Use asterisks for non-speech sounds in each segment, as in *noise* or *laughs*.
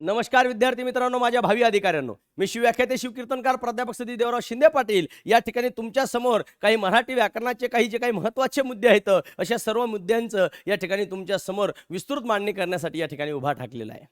नमस्कार विद्यार्थी मित्रांनो माझ्या भावी अधिकाऱ्यांनो. मी शिवव्याख्याते शिवकीर्तनकार प्राध्यापक सदी देवराव शिंदे पाटील. या ठिकाणी तुमच्यासमोर काही मराठी व्याकरणाचे काही जे काही महत्त्वाचे मुद्दे आहेत अशा सर्व मुद्द्यांचं या ठिकाणी तुमच्यासमोर विस्तृत मांडणी करण्यासाठी या ठिकाणी उभा ठाकलेला आहे.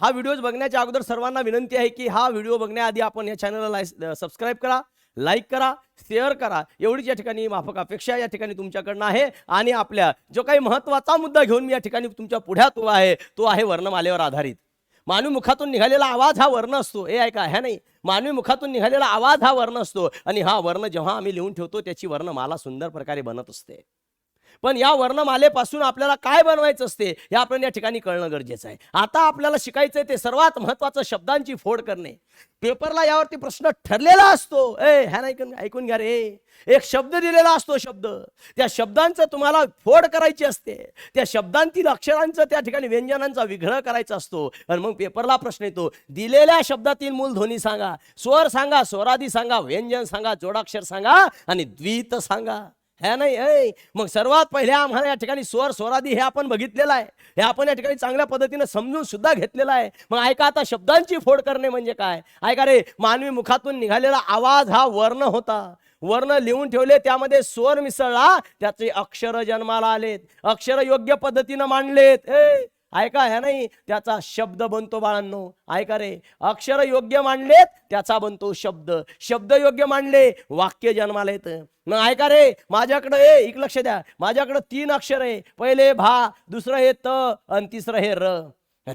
हा व्हिडिओ बघण्याच्या अगोदर सर्वांना विनंती आहे की हा व्हिडिओ बघण्याआधी आपण या चॅनलला सबस्क्राईब करा. लाईक करा शेअर करा. एवढीच या ठिकाणी माफक अपेक्षा या ठिकाणी तुमच्याकडनं आहे. आणि आपल्या जो काही महत्त्वाचा मुद्दा घेऊन मी या ठिकाणी तुमच्या पुढ्यात उभा आहे तो आहे वर्णमालेवर आधारित. मानवी मुखातून निघालेला आवाज हा वर्ण असतो. हे ऐका ह्या नाही. मानवी मुखातून निघालेला आवाज हा वर्ण असतो. आणि हा वर्ण जेव्हा आम्ही लिहून ठेवतो त्याची वर्णमाला सुंदर प्रकारे बनत असते. पण या वर्णमालेपासून आपल्याला काय बनवायचं असते हे आपण या ठिकाणी कळणं गरजेचं आहे. आता आपल्याला शिकायचं आहे ते सर्वात महत्त्वाचं शब्दांची फोड करणे. पेपरला यावरती प्रश्न ठरलेला असतो. ए ह्या नाही ऐकून ऐकून घ्या रे. एक शब्द दिलेला असतो शब्द. त्या शब्दांचं तुम्हाला फोड करायची असते. त्या शब्दांतील अक्षरांचं त्या ठिकाणी व्यंजनांचा विग्रह करायचा असतो. आणि मग पेपरला प्रश्न येतो दिलेल्या शब्दातील मूलध्वनी सांगा. स्वर सांगा स्वरादी सांगा व्यंजन सांगा जोडाक्षर सांगा आणि द्वित सांगा. ह्या नाही ऐ मग सर्वात पहिले आम्हाला या ठिकाणी स्वर स्वरादी हे आपण बघितलेलं आहे. हे आपण या ठिकाणी चांगल्या पद्धतीने समजून सुद्धा घेतलेलं आहे. मग ऐका आता शब्दांची फोड करणे म्हणजे काय? ऐका रे मानवी मुखातून निघालेला आवाज हा वर्ण होता. वर्ण लिहून ठेवले त्यामध्ये स्वर मिसळला त्याचे अक्षर जन्माला आलेत. अक्षर योग्य पद्धतीनं मांडलेत. ए ऐका ह्या नाही त्याचा शब्द बनतो बाळांनो. ऐका रे अक्षर योग्य मांडलेत त्याचा बनतो शब्द. शब्द योग्य मांडले वाक्य जन्माला येतं. मग ऐका रे माझ्याकडं ए एक लक्ष द्या. माझ्याकडं तीन अक्षर आहे. पहिले भा दुसरं हे त आणि तिसरं हे र.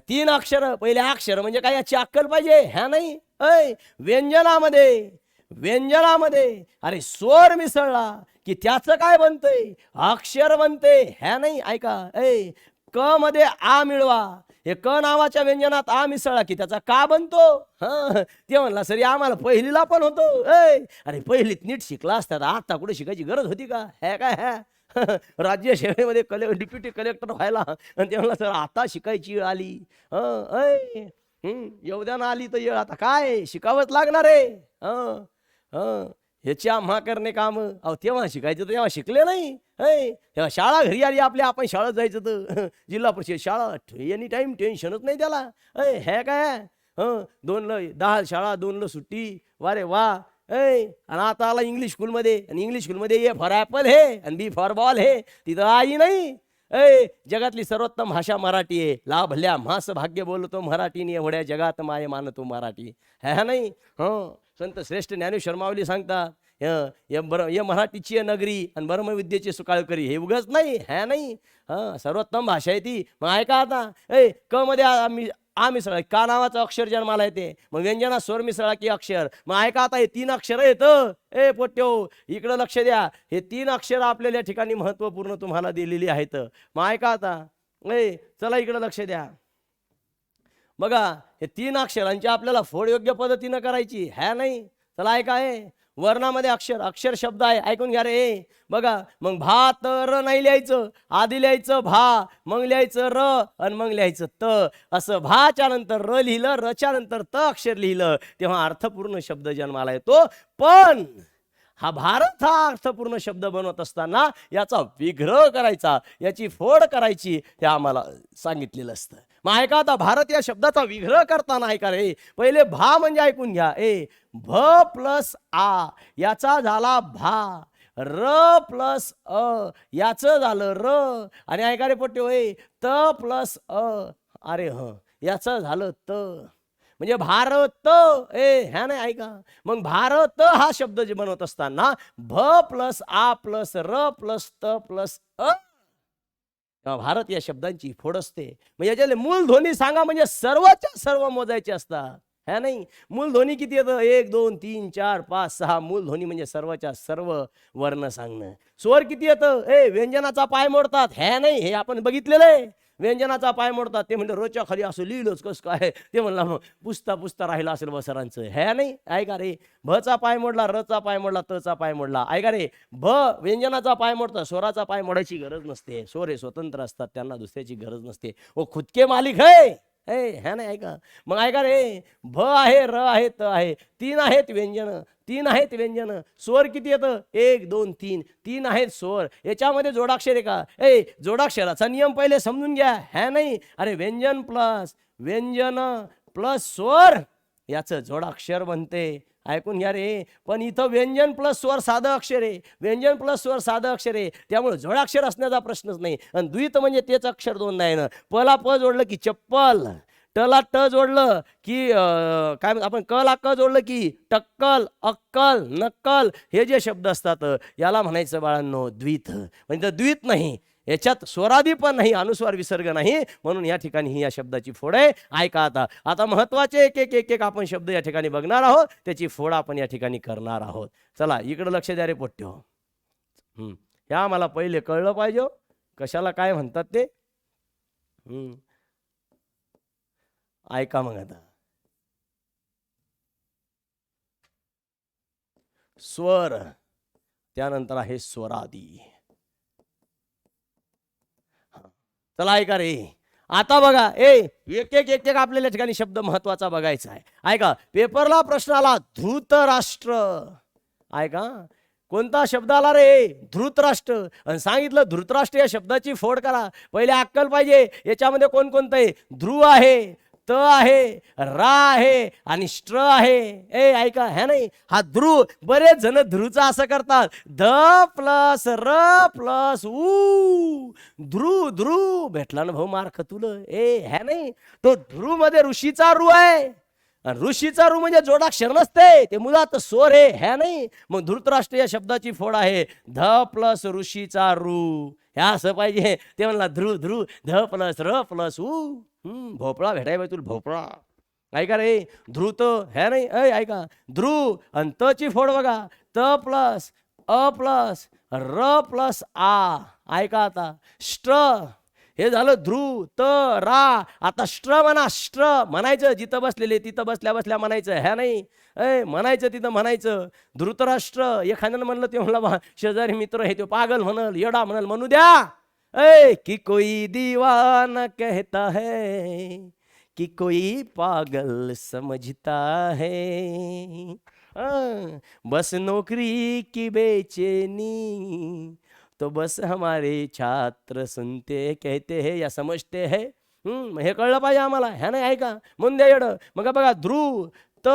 तीन अक्षर पहिले अक्षर म्हणजे काय? याची अक्कल पाहिजे? ह्या नाही. ऐ व्यंजनामध्ये व्यंजनामध्ये अरे स्वर मिसळला की त्याचं काय बनतंय? अक्षर बनते ह्या नाही. ऐका ऐ क मध्ये आ मिळवा. हे क नावाच्या व्यंजनात आ मिसळला की त्याचा का बनतो? हं, ते म्हणला सरी आम्हाला पहिलीला पण होतो. ऐ अरे पहिलीत नीट शिकला असता आता कुठे शिकायची गरज होती का? हे काय ह्या *laughs* राज्य सेवेमध्ये कले डिप्युटी कलेक्टर व्हायला. आणि ते म्हणला सर आता शिकायची वेळ आली. ऐ हं, एवढ्यानं आली तर येळ. आता काय? शिकावंच लागणार आहे. ह्याची आम्हा करणे काम? अहो तेव्हा शिकायचं तर तेव्हा शिकले नाही. ऐ तेव्हा शाळा घरी आली आपल्या आपण शाळेत जायचं तर. जिल्हा परिषद शाळा एनी टाईम टेन्शनच नाही त्याला. अय हे काय? हं दोनला दहा शाळा दोनला सुट्टी. वारे वा. ऐ आणि आता आला इंग्लिश स्कूलमध्ये आणि इंग्लिश स्कूलमध्ये ए फॉर ॲपल हे आणि बी फॉर बॉल हे. तिथं आई नाही. ऐ जगातली सर्वोत्तम भाषा मराठी आहे. लाभल्या मास भाग्य बोलतो मराठीने. एवढ्या जगात माये मानतो मराठी. ह्या नाही. हं संत श्रेष्ठ ज्ञानेश्वर शर्मावली सांगतात या बर या मराठीची आहे नगरी आणि ब्रह्मविद्येची सुकाळकरी. हे उगाच नाही ह्या नाही. हां सर्वोत्तम भाषा आहे ती. मग ऐका आता. ए क मध्ये आम्ही मी- आ मिसळ का नावाचं अक्षर जन्माला येते? मग व्यंजना स्वर मिसळा की अक्षर? मग ऐका आता हे तीन अक्षर येतं ए पोट्यो इकडं लक्ष द्या. हे तीन अक्षर आपल्याला या ठिकाणी महत्त्वपूर्ण तुम्हाला दिलेली आहेत. मग ऐका आता. ए चला इकडं लक्ष द्या. बघा हे तीन अक्षरांची आपल्याला फोड योग्य पद्धतीनं करायची. ह्या नाही? चला ऐका आहे वर्णामध्ये अक्षर अक्षर शब्द आहे. ऐकून घ्या रे बघा मग भा त र नाही लिहायचं. आधी लिहायचं भा मग लिहायचं र आणि मग लिहायचं त. असं भाच्या नंतर र लिहिलं रच्या नंतर त अक्षर लिहिलं. तेव्हा अर्थपूर्ण शब्द जन्माला येतो. पण हा भारत हा अर्थपूर्ण शब्द बनवत असताना याचा विग्रह करायचा याची फोड करायची हे आम्हाला सांगितलेलं असतं. मग ऐका आता भारत या शब्दाचा विग्रह करताना ऐका रे. पहिले भा म्हणजे ऐकून घ्या. ए भ प्लस आ याचा झाला भा. र प्लस अ याचं झालं र. आणि ऐका रे पट्टे होय त प्लस अ. अरे ह याचं झालं त. म्हणजे भारत ए ह्या नाही ऐका. मग भारत हा शब्द जे बनवत असताना भ प्लस आ प्लस र प्लस त प्लस अ भारत या शब्दांची फोड असते. मग याच्यातले मूल ध्वनी सांगा म्हणजे सर्वच्या सर्व मोजायचे असतात. ह्या नाही? मूल ध्वनी किती येतं? एक दोन तीन चार पाच सहा. मूल ध्वनी म्हणजे सर्वच्या सर्व वर्ण सांगणं. स्वर किती येतं? ए व्यंजनाचा पाय मोडतात. ह्या नाही? हे आपण बघितलेलं आहे. व्यंजनाचा पाय मोडतात. ते म्हणलं रोजच्या खाली असं लिहिलंच कसं काय? ते म्हणला मग पुसता पुसता राहिलं असेल बसरांचं. ह्या नाही? ऐका रे भचा पाय मोडला रचा पाय मोडला तचा पाय मोडला. ऐका रे भ व्यंजनाचा पाय मोडता स्वराचा पाय मोडायची गरज नसते. स्वर हे स्वतंत्र असतात त्यांना दुसऱ्याची गरज नसते. ओ खुदके मालिक हे ह्या नाही ऐका. मग ऐका रे भ आहे र आहे त आहे. तीन आहेत व्यंजन तीन आहेत व्यंजन. स्वर किती येतं? एक दोन तीन. तीन आहेत स्वर. याच्यामध्ये जोडाक्षर आहे का? ए जोडाक्षराचा नियम पहिले समजून घ्या. ह्या नाही. अरे व्यंजन प्लस व्यंजन प्लस स्वर याचं जोडाक्षर बनते. ऐकून घ्या रे. पण इथं व्यंजन प्लस स्वर साधं अक्षर आहे. व्यंजन प्लस स्वर साधं अक्षर आहे. त्यामुळे जोडाक्षर असण्याचा प्रश्नच नाही. आणि द्वित म्हणजे तेच अक्षर दोन नाही ना. पला प जोडलं की चप्पल. टला ट जोडलं की अं, काय म्हणतो आपण? कला क जोडलं की टक्कल अक्कल नक्कल हे जे शब्द असतात याला म्हणायचं बाळांनो द्वित. म्हणजे द्वित नाही. याच्यात स्वरादी पण नाही अनुस्वार विसर्ग नाही. म्हणून या ठिकाणी ही या शब्दाची फोड आहे. ऐका आता. आता महत्त्वाचे एक एक एक एक आपण शब्द या ठिकाणी बघणार आहोत. त्याची फोड आपण या ठिकाणी करणार आहोत. चला इकडं लक्ष द्या रे पोट्यो. हम्म. ह्या आम्हाला पहिले कळलं पाहिजे हो. कशाला काय म्हणतात ते? हम्म. ऐका मग आता. स्वर. त्यानंतर आहे स्वरादी हा. चला ऐका रे. आता बघा ए एक एक एक एक आपल्याला ठिकाणी शब्द महत्त्वाचा बघायचा आहे. ऐका पेपरला प्रश्न आला धृतराष्ट्र. ऐका कोणता शब्द आला रे? धृतराष्ट्र. आणि सांगितलं धृतराष्ट्र या शब्दाची फोड करा. पहिले अक्कल पाहिजे याच्यामध्ये कोणकोणतं आहे? ध्रुव आहे. त आहे रा आहे आणि स्ट्र आहे. ए ऐका ह्या नाही हा ध्रुव बरेच जण ध्रुवचा असं करतात. ध प्लस र प्लस ऊ ध्रुव ध्रुव भेटला ना भाऊ मार्क तुला. ए ह्या नाही तो ध्रुवमध्ये ऋषीचा रू आहे. ऋषीचा रू म्हणजे जोडाक्षर नसते ते मुलात सोर हे ह्या नाही. मग धृतराष्ट्र या शब्दाची फोड आहे. ध प्लस ऋषीचा रू ह्या असं पाहिजे. ते म्हणला ध्रुव ध्रुव ध प्लस र प्लस ऊ भोपळा भेटाय पाहिजे तुला भोपळा. ऐका रे ध्रुत ह्या नाही? अय ऐका. ध्रुव आणि त ची फोड बघा. त प्लस अ प्लस र प्लस आ. ऐका आता. स्ट्र हे झालं ध्रुव त रा. आता स्ट्र म्हणा स्ट्र म्हणायचं जिथं बसलेले तिथं बसल्या बसल्या म्हणायचं ह्या नाही? अय म्हणायचं तिथं म्हणायचं. धृतराष्ट्र एखाद्यानं म्हणलं ते म्हणलं बा शेजारी मित्र हे तो पागल म्हणल येडा म्हणल म्हणू द्या. ए कि कोई दीवाना कहता है कि कोई पागल समझता है। हाँ, बस नौकरी की बेचैनी तो बस हमारे छात्र सुनते कहते हैं या समजते है। हम्म, हे कळलं पाहिजे आम्हाला ह्या नाही ऐका. मुंदे येड. मग बघा ध्रुव त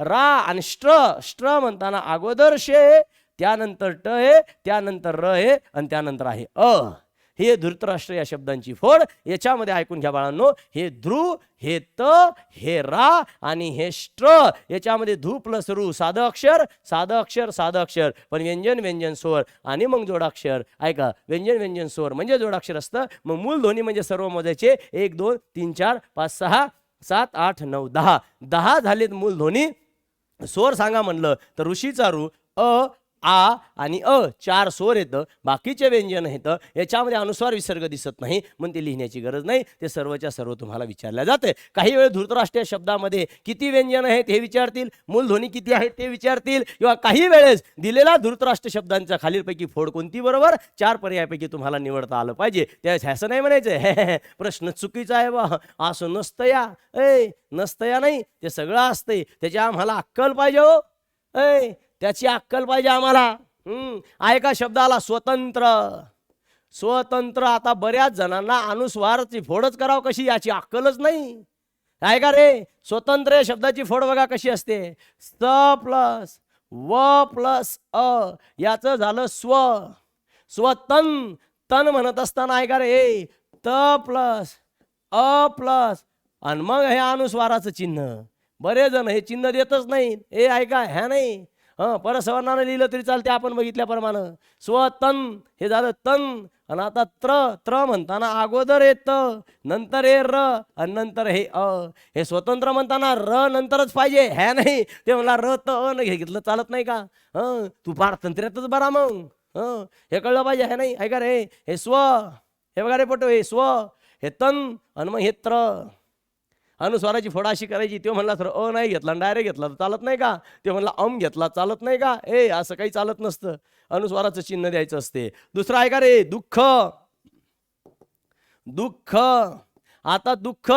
रा आणि श्र श्र म्हणताना अगोदर शे त्यानंतर ट आहे त्यानंतर र आहे आणि त्यानंतर आहे अ. हे धृतराष्ट्र या शब्दांची फोड. याच्यामध्ये ऐकून घ्या बाळांनो. हे ध्रुव हे त हे रा आणि हे स्ट्र याच्यामध्ये धू प्लस रू साधं अक्षर साधं अक्षर साधं अक्षर. पण व्यंजन व्यंजन स्वर आणि मग जोडाक्षर. ऐका व्यंजन व्यंजन स्वर म्हणजे जोडाक्षर असतं. मग मूल ध्वनी म्हणजे सर्व मोजायचे एक दोन तीन चार पाच सहा सात आठ नऊ दहा. दहा झालेत मूल ध्वनी. स्वर सांगा म्हणलं तर ऋषीचा रू अ आ आणि अ चार स्वर येतं बाकीचे व्यंजन येतं याच्यामध्ये अनुस्वार विसर्ग दिसत नाही. म्हणून ते लिहिण्याची गरज नाही. ते सर्वच्या सर्व तुम्हाला विचारल्या जाते. काही वेळ धृतराष्ट्रीय शब्दामध्ये किती व्यंजन आहेत हे विचारतील. मूलध्वनी किती आहेत ते विचारतील. किंवा काही वेळेस दिलेला धृतराष्ट्र शब्दांच्या खालीलपैकी फोड कोणती बरोबर? चार पर्यायापैकी तुम्हाला निवडता आलं पाहिजे. त्या असं नाही म्हणायचं हे, प्रश्न चुकीचा आहे बा. असं नसतं या ए नसतं या नाही. ते सगळं असतंय. त्याच्या आम्हाला अक्कल पाहिजे हो. ऐ त्याची अक्कल पाहिजे आम्हाला. हम्म ऐका शब्दाला स्वतंत्र. स्वतंत्र आता बऱ्याच जणांना अनुस्वारची फोडच करावं कशी याची अक्कलच नाही. ऐका रे स्वतंत्र या शब्दाची फोड बघा कशी असते. स प्लस व प्लस अ याचं झालं स्व. स्वतन तन म्हणत असताना ऐका रे त प्लस अ प्लस आणि मग हे अनुस्वाराचं चिन्ह. बरे जण हे चिन्ह देतच नाही हे ऐका ह्या नाही. हं परसवर्णानं लिहिलं तरी चालते आपण बघितल्याप्रमाणे. स्वतन हे झालं तन. आणि आता त्र त्र म्हणताना अगोदर हे त नंतर हे र आणि नंतर हे अ. हे स्वतंत्र म्हणताना र नंतरच पाहिजे ह्या नाही. ते मला र त अ न घेतलं चालत नाही का? हं तू फार तंत्र्यातच बरा मग. हं हे कळलं पाहिजे हे नाही. ऐका रे हे स्व हे बघा रे पटो हे स्व हे तन आणि मग हे त्र. अनुस्वाराची फोडा अशी करायची तो म्हणला तर अ नाही घेतला डायरेक्ट घेतला तर चालत नाही का? ते म्हणला अम घेतला चालत नाही का? ए असं काही चालत नसतं. अनुस्वाराचं चिन्ह द्यायचं असते. दुसरं आहे का रे? दुःख. दुःख. आता दुःख.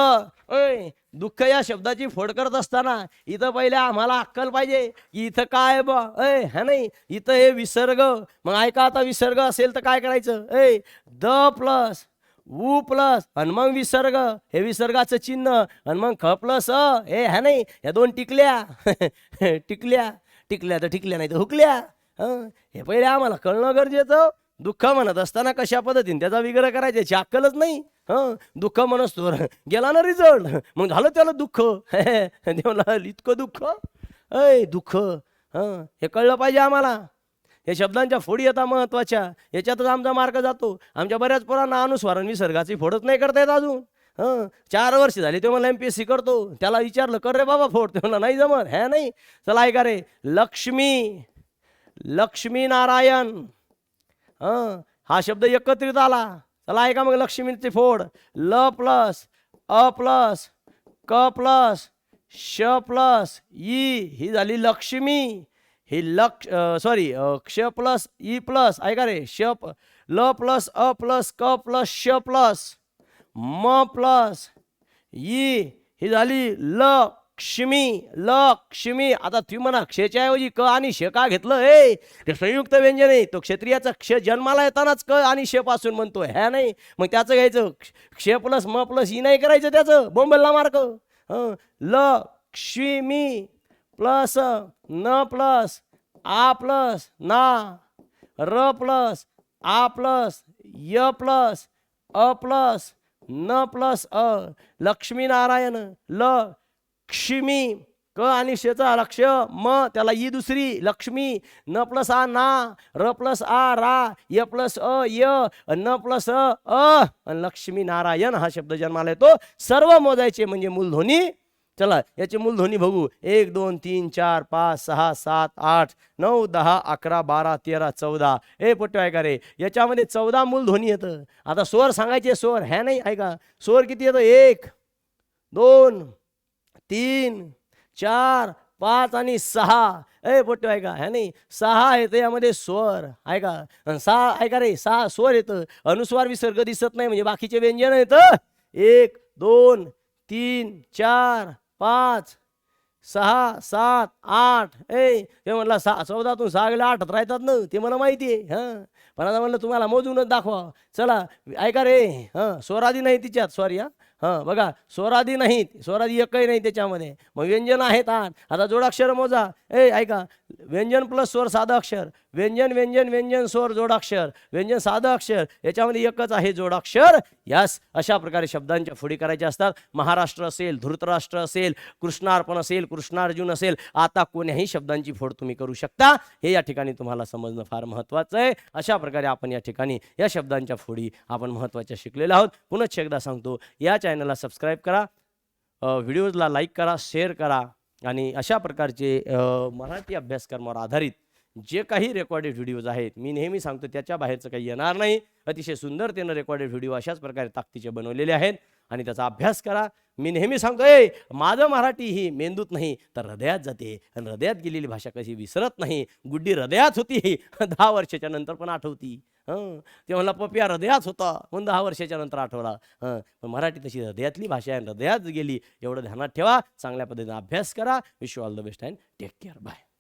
ऐ दुःख या शब्दाची फोड करत असताना इथं पहिले आम्हाला अक्कल पाहिजे की इथं काय ब? ऐ हा नाही? इथं हे विसर्ग. मग ऐका आता विसर्ग असेल तर काय करायचं? ऐ द प्लस उ प्लस आणि मग विसर्ग. हे विसर्गाचं चिन्ह आणि मग ख प्लस अ हे ह्या नाही ह्या दोन टिकल्या. *laughs* टिकल्या. टिकल्या तर टिकल्या नाही तर हुकल्या. हे? पहिले आम्हाला कळणं गरजेचं. दुःख म्हणत असताना कशा पद्धतीने त्याचा विग्रह करायचा याची अक्कलच नाही. हं? दुःख म्हणतो *laughs* गेला ना रिझल्ट मग झालं त्याला दुःख. *laughs* देवला इतकं दुःख? ऐ दुःख. हं? हे कळलं पाहिजे आम्हाला. हे शब्दांच्या फोडी येतात महत्त्वाच्या याच्यातच आमचा मार्ग जातो. आमच्या बऱ्याच पोरांना अनुस्वारण विसर्गाची फोडच नाही करता येत अजून. हं चार वर्ष झाली ते मला एम पी एस सी करतो. त्याला विचारलं कर रे बाबा फोड. ते म्हणला नाही जमत. हे नाही. चला ऐका रे. लक्ष्मी लक्ष्मी नारायण. हं हा शब्द एकत्रित आला. चला ऐका मग लक्ष्मीचे फोड. ल प्लस अ प्लस क प्लस श प्लस ई. ही झाली लक्ष्मी. हे लक्ष सॉरी क्ष प्लस ई प्लस ऐका रे श ल प्लस अ प्लस क प्लस श प्लस म प्लस ई ही झाली लक्ष्मी लक्ष्मी आता तुम्ही म्हणा क्षेच्या ऐवजी क आणि श का घेतलं? हे ते संयुक्त व्यंजन आहे. तो क्षत्रियाचा क्ष जन्माला येतानाच क आणि श पासून म्हणतो. ह्या नाही. मग त्याचं घ्यायचं. क्ष- प्लस म प्लस ई नाही करायचं त्याचं. बोंबलला मार्क ल लक्ष्मी प्लस न प्लस आ प्लस ना र प्लस आ प्लस य प्लस अ प्लस न प्लस अ. लक्ष्मीनारायण ल क्षमी क आणि शेचा लक्ष म त्याला ई दुसरी लक्ष्मी न प्लस आ ना र प्लस आ रा य प्लस अ य न प्लस अ अ. लक्ष्मीनारायण लक्ष्मी नारायण हा शब्द जन्माला येतो. सर्व मोजायचे म्हणजे मूलध्वनी चला याचे मूलध्वनी बघू. एक दोन तीन चार पाच सहा सात आठ नऊ दहा अकरा बारा तेरा चौदा. ए पट्टू ऐका रे याच्यामध्ये चौदा मूलध्वनी येतं. आता स्वर सांगायचे स्वर. ह्या नाही ऐका. स्वर किती येतं? एक दोन तीन चार पाच आणि सहा. ए पोट्टू ऐका. ह्या नाही सहा येतं यामध्ये स्वर. ऐका. सहा ऐका रे सहा स्वर येतं. अनुस्वार विसर्ग दिसत नाही म्हणजे बाकीचे व्यंजन येतं. एक दोन तीन चार पाच सहा सात आठ. ए ते म्हणला सहा चौदातून सहा गेले आठ राहतात ना. ते मला माहिती आहे हां. पण आता म्हणलं तुम्हाला मोजूनच दाखवा चला ऐका रे हां स्वरादी नाही तिच्यात सॉरी हां. हां बघा स्वरादी नाहीत. स्वरादी एकही नाही त्याच्यामध्ये. मग व्यंजन आहेत आठ. आता जोडाक्षर मोजा. ए ऐका. व्यंजन प्लस स्वर साधं अक्षर. व्यंजन व्यंजन व्यंजन स्वर जोडाक्षर व्यंजन साधं अक्षर. याच्यामध्ये एकच आहे जोडाक्षर यास अशा प्रकारे शब्दांच्या फोडी करायच्या असतात. महाराष्ट्र असेल धृतराष्ट्र असेल कृष्णार्पण असेल कृष्णार्जुन असेल आता कोण्याही शब्दांची फोड तुम्ही करू शकता. हे या ठिकाणी तुम्हाला समजणं फार महत्त्वाचं आहे. अशा प्रकारे आपण या ठिकाणी या शब्दांच्या फोडी आपण महत्त्वाच्या शिकलेल्या आहोत. पुनश्च एकदा सांगतो या चॅनलला सबस्क्राईब करा. व्हिडिओजला लाईक करा शेअर करा आणि अशा प्रकारचे मराठी अभ्यासक्रमावर आधारित जे काही रेकॉर्डेड व्हिडिओज आहेत मी नेहमी सांगतो त्याच्या बाहेरचं काही येणार नाही. अतिशय सुंदरतेनं रेकॉर्डेड व्हिडिओ अशाच प्रकारे ताकदीचे बनवलेले आहेत. आणि त्याचा अभ्यास करा. मी नेहमी सांगतो ए माझं मराठी ही मेंदूत नाही तर हृदयात जाते आणि हृदयात गेलेली भाषा कशी विसरत नाही. गुड्डी हृदयात होती *laughs* दहा वर्षाच्या नंतर पण आठवती. हं. ते म्हणला पप्या हृदयात होता. म्हणून दहा वर्षाच्या नंतर आठवला. हं. पण मराठी तशी हृदयातली भाषा आहे हृदयात गेली एवढं ध्यानात ठेवा. चांगल्या पद्धतीने अभ्यास करा. Wish all the best and take care bye